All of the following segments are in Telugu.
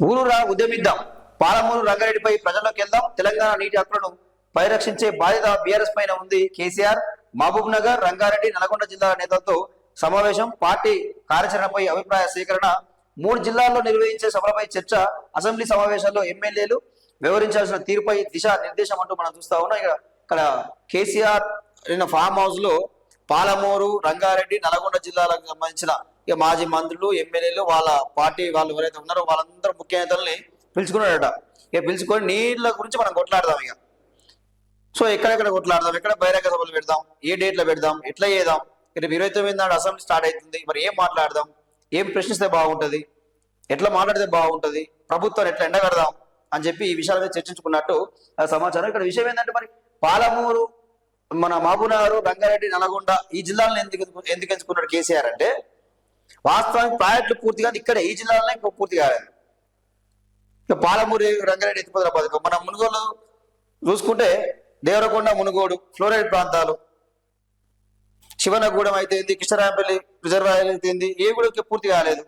ఊరూరా ఉద్యమిద్దాం. పాలమూరు రంగారెడ్డిపై ప్రజల్లోకి వెళ్దాం. తెలంగాణ నీటి హక్కులను పరిరక్షించే బాధ్యత బీఆర్ఎస్ పైన ఉంది కేసీఆర్. మహబూబ్ నగర్ రంగారెడ్డి నల్గొండ జిల్లాల నేతలతో సమావేశం పార్టీ కార్యాచరణపై అభిప్రాయ సేకరణ మూడు జిల్లాల్లో నిర్వహించే సభలపై చర్చ అసెంబ్లీ సమావేశాల్లో ఎమ్మెల్యేలు వివరించాల్సిన తీరుపై దిశా నిర్దేశం అంటూ మనం చూస్తా ఉన్నాం. ఇక్కడ ఇక్కడ కేసీఆర్ నిన్న ఫామ్ హౌస్లో పాలమూరు రంగారెడ్డి నల్గొండ జిల్లాలకు సంబంధించిన ఇక మాజీ మంత్రులు ఎమ్మెల్యేలు వాళ్ళ పార్టీ వాళ్ళు ఎవరైతే ఉన్నారో వాళ్ళందరూ ముఖ్య నేతల్ని పిలుచుకున్నాడట ఇక పిలుచుకొని నీళ్ళ గురించి మనం కొట్లాడదాం ఇక. సో ఎక్కడెక్కడ కొట్లాడదాం? ఎక్కడ బహిరంగ సభలు పెడదాం? ఏ డేట్లో పెడదాం? ఎట్లా చేద్దాం? రేపు ఇరవై తొమ్మిది నాడు అసెంబ్లీ స్టార్ట్ అవుతుంది. మరి ఏం మాట్లాడదాం? ఏం ప్రశ్నిస్తే బాగుంటుంది? ఎట్లా మాట్లాడితే బాగుంటుంది? ప్రభుత్వాన్ని ఎట్లా ఎండగడదాం? అని చెప్పి ఈ విషయాల మీద చర్చించుకున్నట్టు సమాచారం. ఇక్కడ విషయం ఏంటంటే మరి పాలమూరు మన మహబూబ్నగర్ రంగారెడ్డి నల్గొండ ఈ జిల్లాలను ఎందుకు ఎందుకు ఎంచుకున్నాడు కేసీఆర్ అంటే వాస్తవానికి ప్రాజెక్టులు పూర్తిగా ఇక్కడ ఈ జిల్లాలోనే ఇంకా పూర్తి కాలేదు. ఇక పాలమూరు రంగారెడ్డి ఎత్తిపోతల పథకం మన మునుగోలు చూసుకుంటే దేవరకొండ మునుగోడు ఫ్లోరైడ్ ప్రాంతాలు. శివనగూడెం అయితేంది కిషరాంపల్లి రిజర్వాయర్ అయితేంది ఏ కూడా పూర్తి కాలేదు.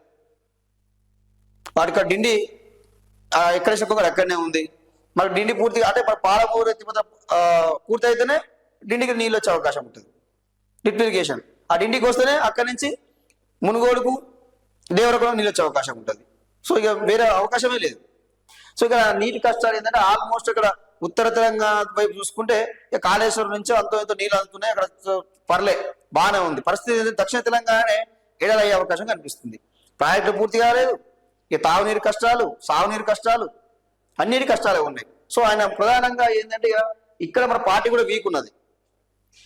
వాటికి డిండి ఆ, ఎక్కడ చెప్పకుండా అక్కడనే ఉంది. మరి డిండి పూర్తి అంటే మరి పాలమూరు ఎత్తిపోత పూర్తి అయితేనే డిండికి నీళ్ళు వచ్చే అవకాశం ఉంటుంది. Lift irrigation. ఆ డిండికి వస్తేనే అక్కడి నుంచి మునుగోడుకు దేవరకొండ నీళ్ళు వచ్చే అవకాశం ఉంటుంది. సో ఇక వేరే అవకాశమే లేదు. సో ఇక్కడ నీటి కష్టాలు ఏంటంటే ఆల్మోస్ట్ ఇక్కడ ఉత్తర తెలంగాణ వైపు చూసుకుంటే ఇక కాళేశ్వరం నుంచి అంతో ఎంతో నీళ్ళు అందుతున్నాయి. అక్కడ పర్లే బాగానే ఉంది. పరిస్థితి దక్షిణ తెలంగాణనే ఎడలు అయ్యే అవకాశం కనిపిస్తుంది. ప్రాజెక్టు పూర్తి కాలేదు. ఇక తాగునీరు కష్టాలు సాగునీరు కష్టాలు అన్నిటి కష్టాలే ఉన్నాయి. సో ఆయన ప్రధానంగా ఏంటంటే ఇక ఇక్కడ మన పార్టీ కూడా వీక్ ఉన్నది.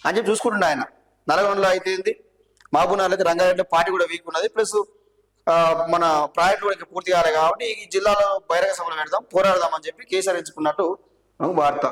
అని చెప్పి చూసుకుంటుండే ఆయన. నల్గొండలో అయితే ఏంది మహబూబ్నగర్లో రంగారెడ్డిలో పార్టీ కూడా వీక్ ఉన్నది. ప్లస్ మన ప్రాజెక్టు కూడా పూర్తి కాలేదు కాబట్టి ఈ జిల్లాలో బహిరంగ సభలు పెడదాం పోరాడదాం అని చెప్పి కేసీఆర్ ఎంచుకున్నట్టు వార్త.